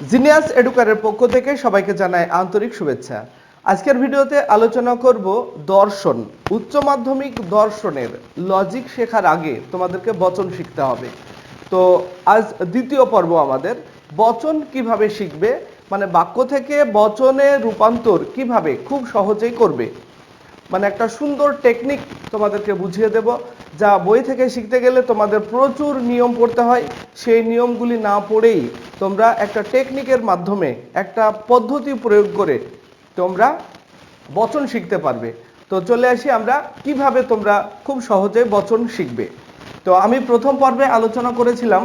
Genius এডুকারের পক্ষ থেকে সবাইকে জানায় আন্তরিক শুভেচ্ছা। আজকের ভিডিওতে আলোচনা করব দর্শন, উচ্চ মাধ্যমিক দর্শনের লজিক শেখার আগে তোমাদেরকে বচন শিখতে হবে। তো আজ দ্বিতীয় পর্ব আমাদের, বচন কীভাবে শিখবে মানে বাক্য থেকে বচনে রূপান্তর কীভাবে খুব সহজেই করবে মানে একটা সুন্দর টেকনিক তোমাদেরকে বুঝিয়ে দেব। যা বই থেকে শিখতে গেলে তোমাদের প্রচুর নিয়ম পড়তে হয়। সেই নিয়মগুলি না পড়েই তোমরা একটা টেকনিকের মাধ্যমে একটা পদ্ধতি প্রয়োগ করে তোমরা বচন শিখতে পারবে। তো চলে আসি আমরা, কীভাবে তোমরা খুব সহজে বচন শিখবে? তো আমি প্রথম পর্বে আলোচনা করেছিলাম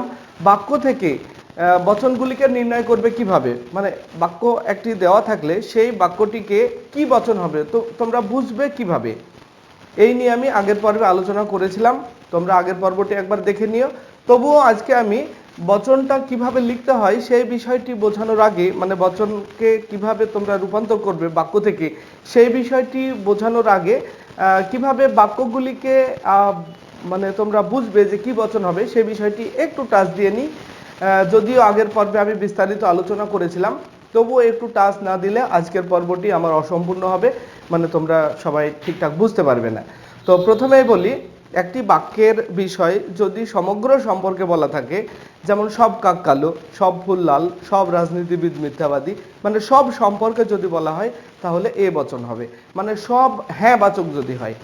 বাক্য থেকে বচনগুলিকে নির্ণয় করবে কীভাবে? মানে বাক্য একটি দেওয়া থাকলে সেই বাক্যটিকে কি বচন হবে? তো তোমরা বুঝবে কীভাবে? এই নিয়ে আমি আগের পর্বে আলোচনা করেছিলাম। তোমরা আগের পর্বটি একবার দেখে নিও। তবুও আজকে আমি বচনটা কীভাবে লিখতে হয় সেই বিষয়টি বোঝানোর আগে মানে বচনকে কীভাবে তোমরা রূপান্তর করবে বাক্য থেকে, সেই বিষয়টি বোঝানোর আগে কীভাবে বাক্যগুলিকে মানে তোমরা বুঝবে যে কি বচন হবে, সেই বিষয়টি একটু টাচ দিয়ে নিই। যদিও আগের পর্বে আমি বিস্তারিত আলোচনা করেছিলাম, তবুও একটু টাচ না দিলে আজকের পর্বটি আমার অসম্পূর্ণ হবে মানে তোমরা সবাই ঠিকঠাক বুঝতে পারবে না। তো প্রথমেই বলি, একটি বাক্যের বিষয় যদি সমগ্র সম্পর্কে বলা থাকে, যেমন সব কাক কালো, সব ফুল লাল, সব রাজনীতিবিদ মিথ্যাবাদী মানে সব সম্পর্কে যদি বলা হয়, তাহলে এ বচন হবে। মানে সব হ্যাঁ বাচক যদি হয়,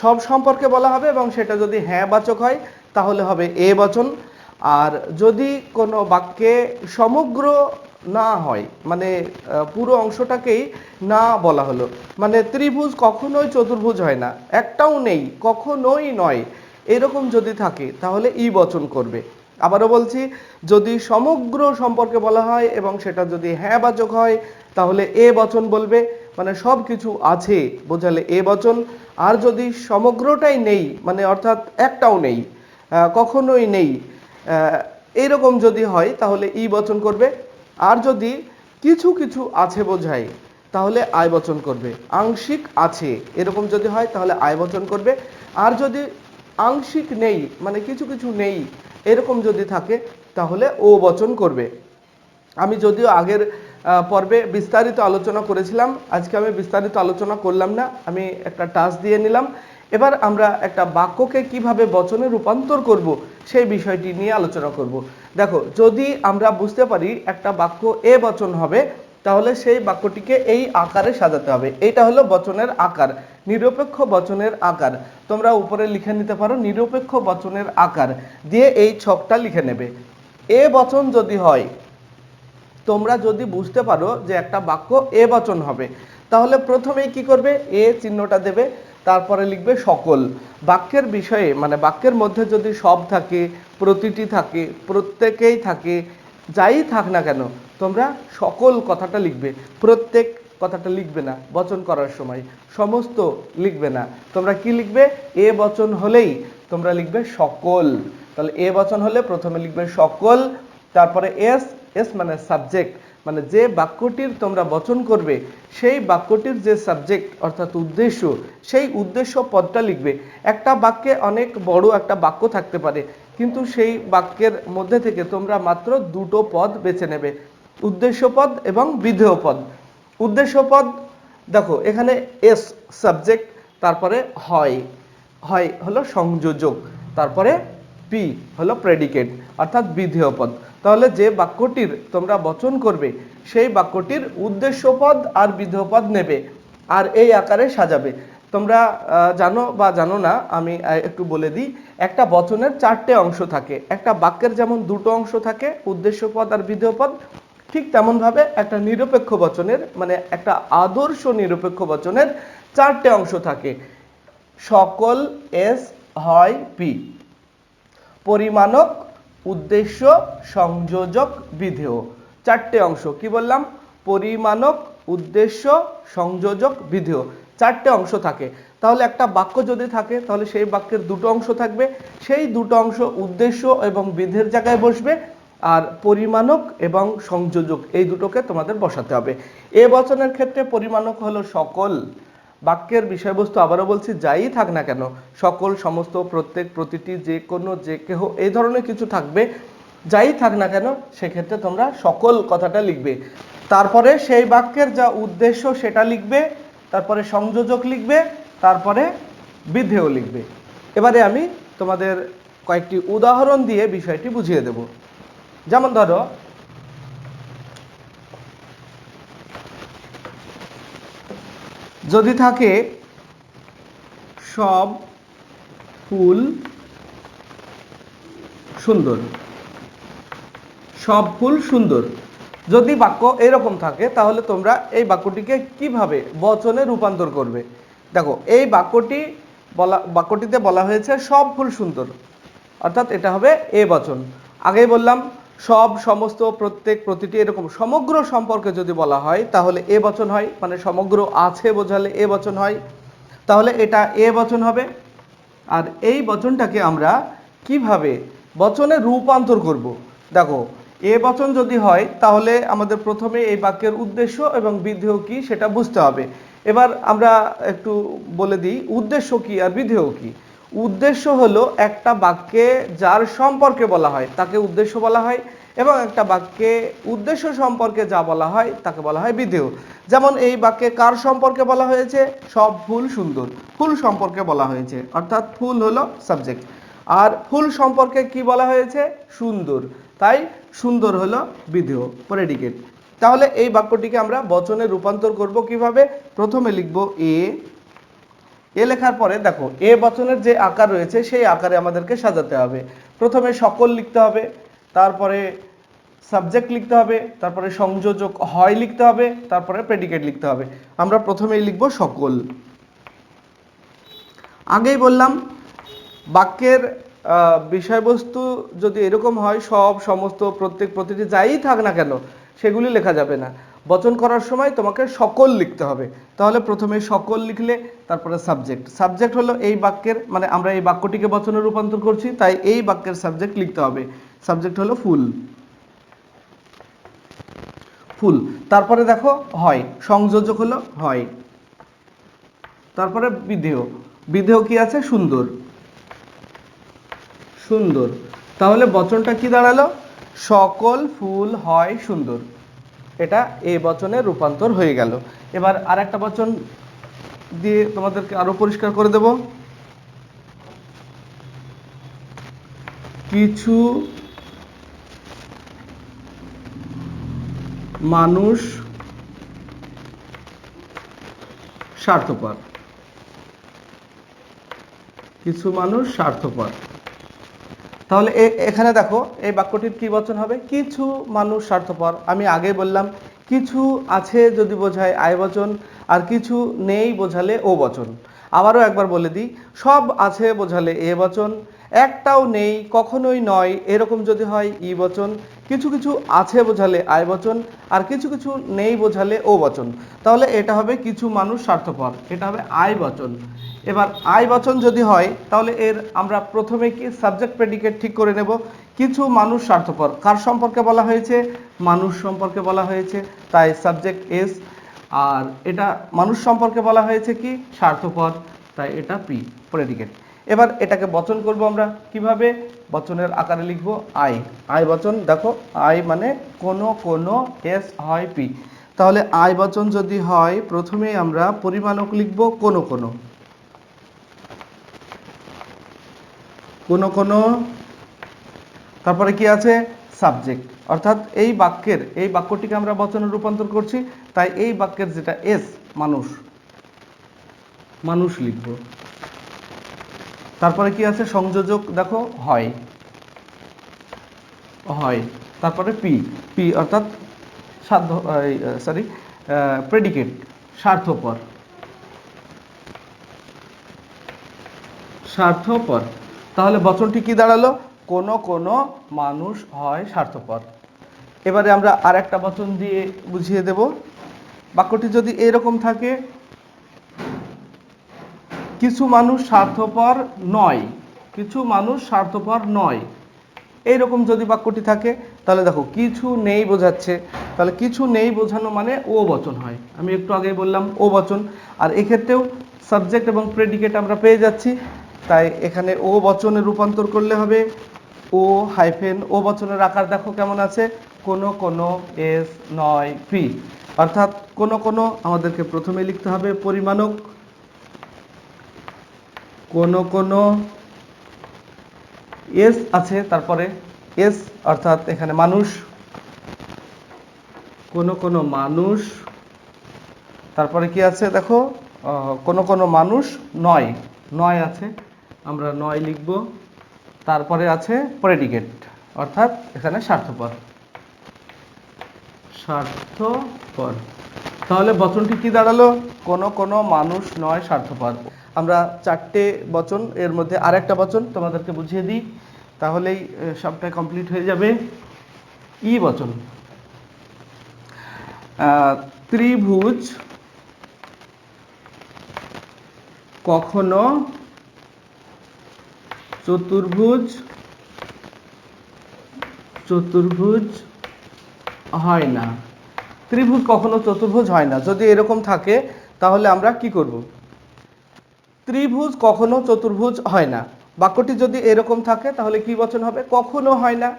সব সম্পর্কে বলা হবে এবং সেটা যদি হ্যাঁ বাচক হয়, তাহলে হবে এ বচন আর যদি কোনো বাক্যে সমগ্র না হয় মানে পুরো অংশটাকেই না বলা হলো মানে ত্রিভুজ কখনোই চতুর্ভুজ হয় না, একটাও নেই, কখনোই নয়, এরকম যদি থাকে, তাহলে ই বচন করবে। আবারও বলছি, যদি সমগ্র সম্পর্কে বলা হয় এবং সেটা যদি হ্যাঁ বাচক হয়, তাহলে এ বচন বলবে মানে সব কিছু আছে, বোঝালে এ বচন। আর যদি সমগ্রটাই নেই মানে অর্থাৎ একটাও নেই কখনোই নেই এইরকম যদি হয়, তাহলে ই বচন করবে। আর যদি কিছু কিছু আছে বোঝায় তাহলে আয় বচন করবে। আংশিক আছে, এরকম যদি হয়, তাহলে আয় বচন করবে। আর যদি আংশিক নেই মানে কিছু কিছু নেই, এরকম যদি থাকে, তাহলে ও বচন করবে। আমি যদিও আগের পর্বে বিস্তারিত আলোচনা করেছিলাম, আজকে আমি বিস্তারিত আলোচনা করলাম না, আমি একটা টাচ দিয়ে নিলাম। এবার আমরা একটা বাক্যকে কীভাবে বচনে রূপান্তর করব সেই বিষয়টি নিয়ে আলোচনা করব। দেখো, যদি আমরা বুঝতে পারি একটা বাক্য এ বচন হবে, তাহলে সেই বাক্যটিকে এই আকারে সাজাতে হবে। এইটা হলো বচনের আকার, নিরপেক্ষ বচনের আকার। তোমরা উপরে লিখে নিতে পারো, নিরপেক্ষ বচনের আকার দিয়ে এই ছকটা লিখে নেবে। এ বচন যদি হয়, তোমরা যদি বুঝতে পারো যে একটা বাক্য এ বচন হবে, তাহলে প্রথমেই কি করবে? এ চিহ্নটা দেবে। তারপরে লিখবে সকল। বাক্যের বিষয়ে মানে বাক্যের মধ্যে যদি সব থাকে, প্রতিটি থাকে, প্রত্যেকেই থাকে, যাই থাক না কেন, তোমরা সকল কথাটা লিখবে। প্রত্যেক কথাটা লিখবে না বচন করার সময়, সমস্ত লিখবে না। তোমরা কি লিখবে? এ বচন হলেই তোমরা লিখবে সকল। তাহলে এ বচন হলে প্রথমে লিখবে সকল, তারপরে এস এস মানে সাবজেক্ট। মানে যে বাক্যটির তোমরা বচন করবে, সেই বাক্যটির যে সাবজেক্ট অর্থাৎ উদ্দেশ্য, সেই উদ্দেশ্য পদটা লিখবে। একটা বাক্যে অনেক বড় একটা বাক্য থাকতে পারে, কিন্তু সেই বাক্যের মধ্যে থেকে তোমরা মাত্র দুটো পদ বেছে নেবে। উদ্দেশ্য পদ এবং বিধেয় পদ। উদ্দেশ্য পদ, দেখো, এখানে এস সাবজেক্ট তারপরে হয়। হয় হলো সংযোজক, তারপরে পি হলো প্রেডিকেট অর্থাৎ বিধেয় পদ তাহলে যে বাক্যটির তোমরা বচন করবে, সেই বাক্যটির উদ্দেশ্য আর বিধেয় পদ নেবে আর এই আকারে সাজাবে। তোমরা জানো বা জানো না, আমি একটু বলে দিই, একটা বচনের চারটে অংশ থাকে। একটা বাক্যের যেমন দুটো অংশ থাকে উদ্দেশ্য পদ আর বিধেয় পদ ঠিক তেমনভাবে একটা নিরপেক্ষ বচনের মানে একটা আদর্শ নিরপেক্ষ বচনের চারটে অংশ থাকে। সকল এস, হয়, পি। পরিমাণক উদ্দেশ্য, সংযোজক, বিধেয়। চারটে অংশ, কি বললাম? পরিমাণক, উদ্দেশ্য, সংযোজক, বিধেয়। চারটে অংশ থাকে। তাহলে একটা বাক্য যদি থাকে, তাহলে সেই বাক্যের দুটো অংশ থাকবে। সেই দুটো অংশ উদ্দেশ্য এবং বিধের জায়গায় বসবে আর পরিমাণক এবং সংযোজক, এই দুটোকে তোমাদের বসাতে হবে। এ বচনের ক্ষেত্রে পরিমাণক হলো সকল। বাক্যের বিষয়বস্তু আবারও বলছি, যাই থাক না কেন, সকল সমস্ত, প্রত্যেক প্রতিটি যে কোনো, যে কেহ, এই ধরনের কিছু থাকবে, যাই থাক না কেন, সেক্ষেত্রে তোমরা সকল কথাটা লিখবে। তারপরে সেই বাক্যের যা উদ্দেশ্য, সেটা লিখবে, তারপরে সংযোজক লিখবে, তারপরে বিধেয় লিখবে। এবারে আমি তোমাদের কয়েকটি উদাহরণ দিয়ে বিষয়টি বুঝিয়ে দেব। যেমন ধরো যদি থাকে, সব ফুল সুন্দর। সব ফুল সুন্দর। যদি বাক্য এরকম থাকে, তাহলে তোমরা এই বাক্যটিকে কীভাবে বচনে রূপান্তর করবে? দেখো, এই বাক্যটি বলা, বাক্যটিতে বলা হয়েছে, সব ফুল সুন্দর। অর্থাৎ এটা হবে এ বচন। আগেই বললাম সব সমস্ত প্রত্যেক প্রতিটি এরকম সমগ্র সম্পর্কে যদি বলা হয়, তাহলে এ বচন হয় মানে সমগ্র আছে বোঝালে এ বচন হয়। তাহলে এটা এ বচন হবে। আর এই বচনটাকে আমরা কীভাবে বচনে রূপান্তর করব? দেখো, এ বচন যদি হয়, তাহলে আমাদের প্রথমে এই বাক্যের উদ্দেশ্য এবং বিধেয় কি সেটা বুঝতে হবে। এবার আমরা একটু বলে দিই, উদ্দেশ্য কি আর বিধেয় কি? উদ্দেশ্য হলো একটা বাক্যে যার সম্পর্কে বলা হয়, তাকে উদ্দেশ্য বলা হয় এবং একটা বাক্যে উদ্দেশ্য সম্পর্কে যা বলা হয়, তাকে বলা হয় বিধেয়। যেমন এই বাক্যে কার সম্পর্কে বলা হয়েছে? সব ফুল সুন্দর। ফুল সম্পর্কে বলা হয়েছে, অর্থাৎ ফুল হলো সাবজেক্ট আর ফুল সম্পর্কে কি বলা হয়েছে? সুন্দর। তাই সুন্দর হলো বিধেয় প্রেডিকেট তাহলে এই বাক্যটিকে আমরা বচনে রূপান্তর করব কীভাবে? প্রথমে লিখব এ এ লেখার পরে দেখো, এ বচনের যে আকার রয়েছে, সেই আকারে আমাদেরকে সাজাতে হবে। প্রথমে সকল লিখতে হবে, তারপরে সাবজেক্ট লিখতে হবে, তারপরে সংযোজক হয় লিখতে হবে, তারপরে প্রেডিকেট লিখতে হবে। আমরা প্রথমেই লিখব সকল। আগেই বললাম, বাক্যের বিষয়বস্তু যদি এরকম হয়, সব, সমস্ত, প্রত্যেক, প্রতিটি যাই থাক না কেন, সেগুলি লেখা যাবে না। বচন করার সময় তোমাকে সকল লিখতে হবে। তাহলে প্রথমে সকল লিখলে, তারপরে সাবজেক্ট সাবজেক্ট হলো এই বাক্যের মানে আমরা এই বাক্যটিকে বচনে রূপান্তর করছি, তাই এই বাক্যের সাবজেক্ট লিখতে হবে। সাবজেক্ট হলো ফুল। ফুল। তারপরে দেখো, হয়। সংযোজক হলো হয়। তারপরে বিধেয়। বিধেয় কি আছে? সুন্দর। সুন্দর। তাহলে বচনটা কি দাঁড়াল? সকল ফুল, হয়, সুন্দর। এটা এই বচনে রূপান্তর হয়ে গেল। এবার আর একটা বচন দিয়ে তোমাদেরকে আরও পরিষ্কার করে দেব। কিছু মানুষ স্বার্থপর। কিছু মানুষ স্বার্থপর। তাহলে এখানে দেখো, এই বাক্যটির কি বচন হবে? কিছু মানুষ স্বার্থপর। আমি আগে বললাম, কিছু আছে যদি বোঝায় আয় বচন, আর কিছু নেই বোঝালে ও বচন। আবারও একবার বলে দিই, সব আছে বোঝালে এ বচন, একটাও নেই, কখনোই নয়, এরকম যদি হয় ই বচন কিছু কিছু আছে বোঝালে আয় বচন, আর কিছু কিছু নেই বোঝালে ও বচন। তাহলে এটা হবে কিছু মানুষ স্বার্থপর, এটা হবে আয় বচন। এবার আয় বচন যদি হয়, তাহলে এর আমরা প্রথমে কি সাবজেক্ট প্রেডিকেট ঠিক করে নেব? কিছু মানুষ স্বার্থপর। কার সম্পর্কে বলা হয়েছে? মানুষ সম্পর্কে বলা হয়েছে। তাই সাবজেক্ট এস আর এটা মানুষ সম্পর্কে বলা হয়েছে কি? স্বার্থপর। তাই এটা পি প্রেডিকেট এবার এটাকে বচন করব আমরা কীভাবে? বচনের আকারে লিখব আই। আই বচন, দেখো, আই মানে কোনো কোনো, এস, হয়, পি। তাহলে আই বচন যদি হয় প্রথমে আমরা পরিমাণক লিখব কোনো কোনো। কোনো কোনো। তারপরে কি আছে? সাবজেক্ট। অর্থাৎ এই বাক্যের, এই বাক্যটিকে আমরা বচনে রূপান্তর করছি, তাই এই বাক্যের যেটা এস, মানুষ মানুষ লিখব। তারপরে কি আছে? সংযোজক, দেখো, হয়। হয়। তারপরে পি। পি অর্থাৎ সাধ্য সরি প্রেডিকেট স্বার্থপর। স্বার্থপর। তাহলে বচনটি কি দাঁড়াল? কোনো কোনো মানুষ হয় স্বার্থপর। এবারে আমরা আর একটা বচন দিয়ে বুঝিয়ে দেব। বাক্যটি যদি এরকম থাকে কিছু মানুষ স্বার্থপর নয়। কিছু মানুষ স্বার্থপর নয়। এইরকম যদি বাক্যটি থাকে, তাহলে দেখো, কিছু নেই বোঝাচ্ছে। তাহলে কিছু নেই বোঝানো মানে ও বচন হয়। আমি একটু আগে বললাম, ও বচন। আর এক্ষেত্রেও সাবজেক্ট এবং প্রেডিকেট আমরা পেয়ে যাচ্ছি। তাই এখানে ও বচনে রূপান্তর করলে হবে। ও হাইফেন ও বচনের আকার দেখো কেমন আছে? কোনো কোনো এস নয় পি। অর্থাৎ কোনো কোনো আমাদেরকে প্রথমে লিখতে হবে পরিমাণক। কোনো কোনো এস আছে, তারপরে এস, অর্থাৎ এখানে মানুষ, কোনো কোনো মানুষ, তারপরে কি আছে দেখো? কোনো কোনো মানুষ, নয় নয় আছে, আমরা নয় লিখব, তারপরে আছে প্রেডিকেট অর্থাৎ এখানে স্বার্থপর। স্বার্থপর। তাহলে বচনটি কি দাঁড়াল? কোনো কোনো মানুষ, নয়, স্বার্থপর। আমরা চারটে বচন, এর মধ্যে আরেকটা বচন তোমাদেরকে বুঝিয়ে দিই, তাহলেই সবটা কমপ্লিট হয়ে যাবে। ই বচন। ত্রিভুজ কখনো চতুর্ভুজ চতুর্ভুজ হয় না। ত্রিভুজ কখনো চতুর্ভুজ হয় না। যদি এরকম থাকে, তাহলে আমরা কি করব? ত্রিভুজ কখনো চতুর্ভুজ হয় না। বাক্যটি যদি এরকম থাকে, তাহলে কি বচন হবে? কখনো হয় না।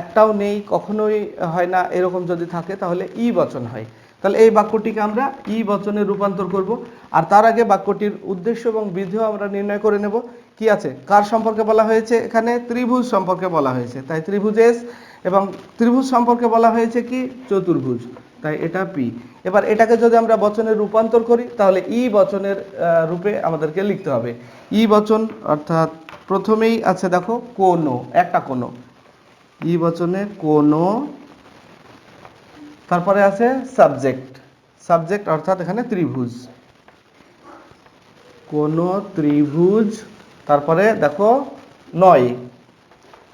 একটাও নেই, কখনোই হয় না, এরকম যদি থাকে, তাহলে ই বচন হয়। তাহলে এই বাক্যটিকে আমরা ই বচনে রূপান্তর করব। আর তার আগে বাক্যটির উদ্দেশ্য এবং বিধিও আমরা নির্ণয় করে নেব। কি আছে? কার সম্পর্কে বলা হয়েছে? এখানে ত্রিভুজ সম্পর্কে বলা হয়েছে। তাই ত্রিভুজ এস এবং ত্রিভুজ সম্পর্কে বলা হয়েছে কি? চতুর্ভুজ। তাই এটা পি। এবার এটাকে যদি আমরা বচনে রূপান্তর করি, তাহলে ই বচনের রূপে আমাদেরকে লিখতে হবে। ই বচন অর্থাৎ প্রথমেই আছে দেখো কোনো, একটা কোনো। ই বচনে কোনো, তারপরে আছে সাবজেক্ট। সাবজেক্ট অর্থাৎ এখানে ত্রিভুজ। কোন ত্রিভুজ, তারপরে দেখো নয়।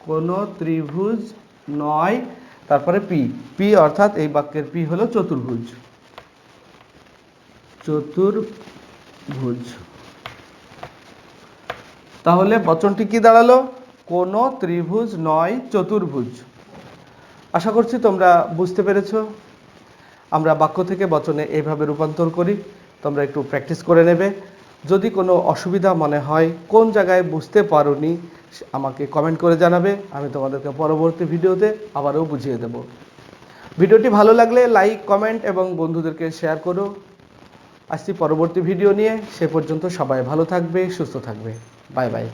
কোন ত্রিভুজ নয় তারপরে পি। পি অর্থাৎ এই বাক্যের পি হলো চতুর্ভুজ। চতুর্ভুজ। তাহলে বচনটি কি দাঁড়াল? কোন ত্রিভুজ নয়, চতুর্ভুজ। আশা করছি তোমরা বুঝতে পেরেছ। আমরা বাক্য থেকে বচনে এইভাবে রূপান্তর করি। তোমরা একটু প্র্যাকটিস করে নেবে। যদি কোনো অসুবিধা মনে হয়, কোন জায়গায় বুঝতে পারোনি, আমাকে কমেন্ট করে জানাবে, আমি তোমাদেরকে পরবর্তী ভিডিওতে আবারও বুঝিয়ে দেব। ভিডিওটি ভালো লাগলে লাইক কমেন্ট এবং বন্ধুদেরকে শেয়ার করো। আসছি পরবর্তী ভিডিও নিয়ে, সে পর্যন্ত সবাই ভালো থাকবে, সুস্থ থাকবে। Bye bye